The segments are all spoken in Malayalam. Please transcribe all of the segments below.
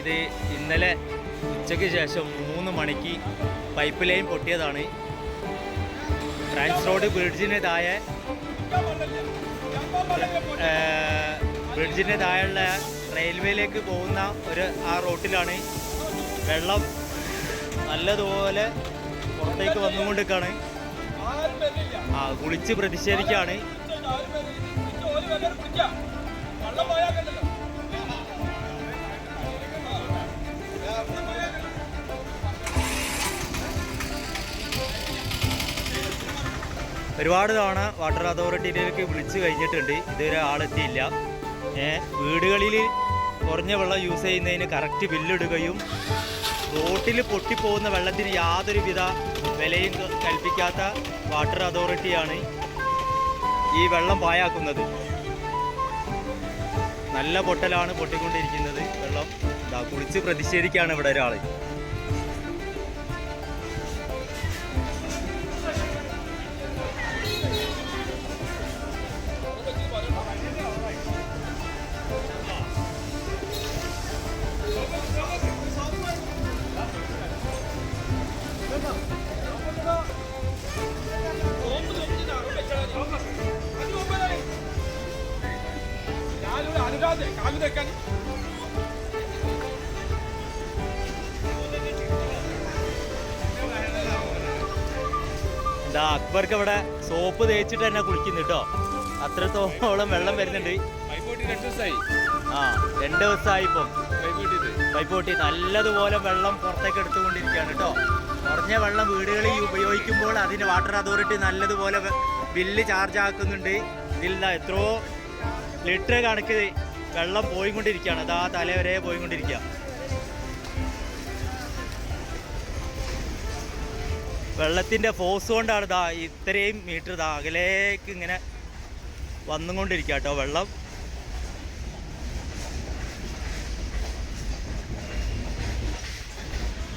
ഇത് ഇന്നലെ ഉച്ചയ്ക്ക് ശേഷം മൂന്ന് മണിക്ക് പൈപ്പ് ലൈൻ പൊട്ടിയതാണ്. ട്രാൻസ് റോഡ് ബ്രിഡ്ജിന് താഴെ ബ്രിഡ്ജിന് താഴെയുള്ള റെയിൽവേയിലേക്ക് പോകുന്ന ഒരു ആ റോട്ടിലാണ് വെള്ളം നല്ലതുപോലെ പുറത്തേക്ക് വന്നുകൊണ്ടിരിക്കുകയാണ് ആ കുളിച്ച് പ്രതിഷേധിക്കുകയാണ് ഒരുപാട് തവണ വാട്ടർ അതോറിറ്റിയിലേക്ക് വിളിച്ചു കഴിഞ്ഞിട്ടുണ്ട്. ഇതുവരെ ആളെത്തിയില്ല. വീടുകളിൽ കുറഞ്ഞ വെള്ളം യൂസ് ചെയ്യുന്നതിന് കറക്റ്റ് ബില്ലിടുകയും റോട്ടിൽ പൊട്ടിപ്പോകുന്ന വെള്ളത്തിന് യാതൊരുവിധ വിലയും കൽപ്പിക്കാത്ത വാട്ടർ അതോറിറ്റിയാണ് ഈ വെള്ളം പായാക്കുന്നത് നല്ല പൊട്ടലാണ് പൊട്ടിക്കൊണ്ടിരിക്കുന്നത് വെള്ളം. കുളിച്ച് പ്രതിഷേധിക്കുകയാണ് ഇവിടെ ഒരാൾ അനുരാധ എന്താ അക്ബർക്ക് ഇവിടെ സോപ്പ് തേച്ചിട്ട് തന്നെ കുളിക്കുന്നു കേട്ടോ അത്രത്തോളം വെള്ളം വരുന്നുണ്ട്. ആ രണ്ട് ദിവസമായി ഇപ്പം. പൈപ്പ് പൊട്ടി നല്ലതുപോലെ വെള്ളം പുറത്തേക്ക് എടുത്തുകൊണ്ടിരിക്കുകയാണ് കേട്ടോ കുറഞ്ഞ വെള്ളം വീടുകളിൽ ഉപയോഗിക്കുമ്പോൾ അതിന് വാട്ടർ അതോറിറ്റി നല്ലതുപോലെ ബില്ല് ചാർജ് ആക്കുന്നുണ്ട്. ഇതിൽ എത്രയോ ലിറ്റർ കണക്ക് വെള്ളം പോയിക്കൊണ്ടിരിക്കുകയാണ്. അതാ തല വരെ പോയിക്കൊണ്ടിരിക്കുക. വെള്ളത്തിന്റെ ഫോഴ്സ് കൊണ്ടാണ് ഇതാ ഇത്രയും മീറ്റർ ഇതാ അകലേക്ക് ഇങ്ങനെ വന്നുകൊണ്ടിരിക്കുക കേട്ടോ വെള്ളം.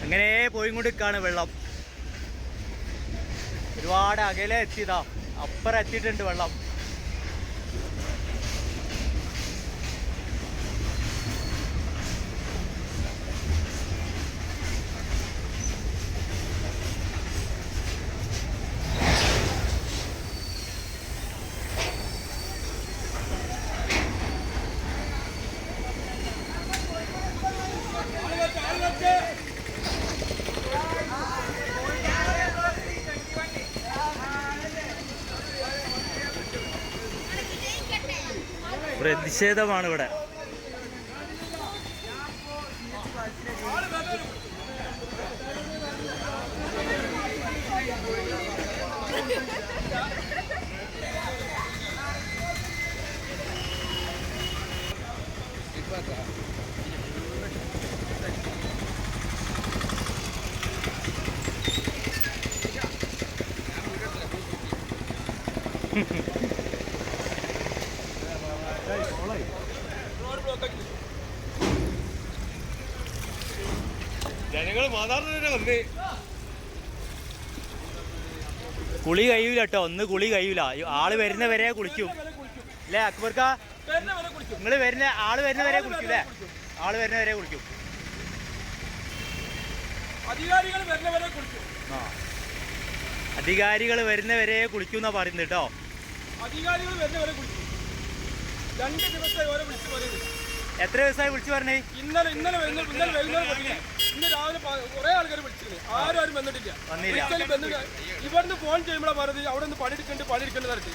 അങ്ങനെ പോയിക്കൊണ്ടിരിക്കുകയാണ് വെള്ളം. ഒരുപാട് അകലെ എത്തിയതാ. അപ്പുറം എത്തിയിട്ടുണ്ട് വെള്ളം. പ്രതിഷേധമാണ് ഇവിടെ. ജനങ്ങൾ സാധാരണ വന്നേ കുളി കഴിയൂല കേട്ടോ ഒന്ന് കുളി കഴിയൂല. ആൾ വരുന്ന വരെ കുളിക്കും. അല്ലേ അക്ബർക്ക? വരുന്ന വരെ നിങ്ങൾ വരുന്ന ആൾ വരുന്ന വരെ കുളിക്കും അല്ലേ ആൾ വരുന്ന വരെ കുളിക്കും. അധികാരികൾ വരുന്ന വരെ കുളിക്കും. ആ. അധികാരികൾ വരുന്നവരെ കുളിക്കും എന്നാ പറയുന്നത് കേട്ടോ അധികാരികൾ വരുന്ന വരെ കുളിക്കും. രണ്ട് ദിവസമായി ഓരോ വിളിച്ചു പറയുന്നത് എത്ര ദിവസമായി വിളിച്ചു പറഞ്ഞേ? ഇന്നലെ ഇന്നലെ വരുന്ന ഇന്നലെ വൈകുന്നേരം പറഞ്ഞേ ഇന്ന് രാവിലെ കുറെ ആൾക്കാർ വിളിച്ചിരുന്നു. ആരും ആരും വന്നിട്ടില്ല. വിളിച്ചാലും ഇവിടുന്ന് ഫോൺ ചെയ്യുമ്പോഴാണ് പറഞ്ഞത് അവിടെ നിന്ന് പണിയെടുക്കേണ്ട പണിയെടുക്കേണ്ട തരത്തിൽ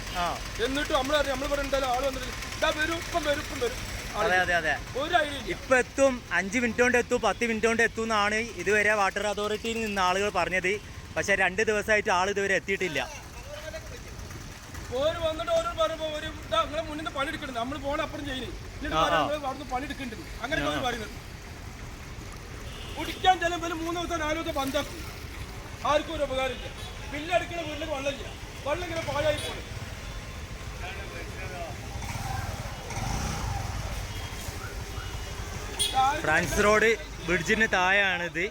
എന്നിട്ട് നമ്മൾ നമ്മൾ പറയുന്നുണ്ടാലും ആൾ വന്നിട്ടില്ല. ഇതാ വരും ഇപ്പം വരും ഇപ്പം വരും. അതെ അതെ അതെ. ഇപ്പൊ എത്തും അഞ്ച് മിനിറ്റ് കൊണ്ട് എത്തും പത്ത് മിനിറ്റ് കൊണ്ട് എത്തും എന്നാണ് ഇതുവരെ വാട്ടർ അതോറിറ്റിയിൽ നിന്ന് ആളുകൾ പറഞ്ഞത്. പക്ഷെ രണ്ട് ദിവസമായിട്ട് ആൾ ഇതുവരെ എത്തിയിട്ടില്ല. ഓര് വന്നിട്ട് ഓരോ പറയുമ്പോ ഒരു അങ്ങനെ മുന്നിൽ നിന്ന് പണിയെടുക്കരുത് നമ്മൾ പോണ അപ്പുറം ചെയ്യുന്നത് എന്നിട്ട്. പറയുന്നത് അവിടുന്ന് അങ്ങനെ അവർ പറയുന്നത്. കുടിക്കാൻ ചെല്ലുമ്പോൾ മൂന്ന് ദിവസം നാല് ദിവസം ബന്ധാക്കും ആർക്കും ഒരു ഉപകാരമില്ല. ബില്ലടിക്കുന്ന വീട്ടിൽ വെള്ളമില്ല. വെള്ളം ഇങ്ങനെ പാഴായി പോണു. ഫ്രാൻസ് റോഡ് ബ്രിഡ്ജിന് താഴെയാണിത്.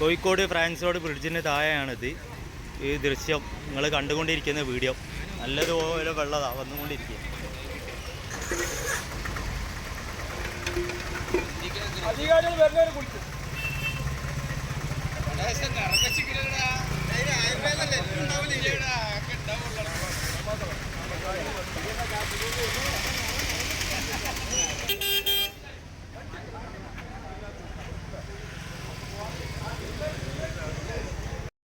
കോഴിക്കോട് ഫ്രാൻസ് റോഡ് ബ്രിഡ്ജിന് താഴെയാണിത്. ഈ ദൃശ്യം നിങ്ങൾ കണ്ടുകൊണ്ടിരിക്കുന്ന വീഡിയോ. നല്ലതുപോലെ വെള്ളതാണ് വന്നുകൊണ്ടിരിക്കുക. അധികാരികൾ വരുന്നവരെ കുളിച്ചു ആയുർവേദം ഉണ്ടാവില്ല ഉണ്ടാവുള്ളൂ.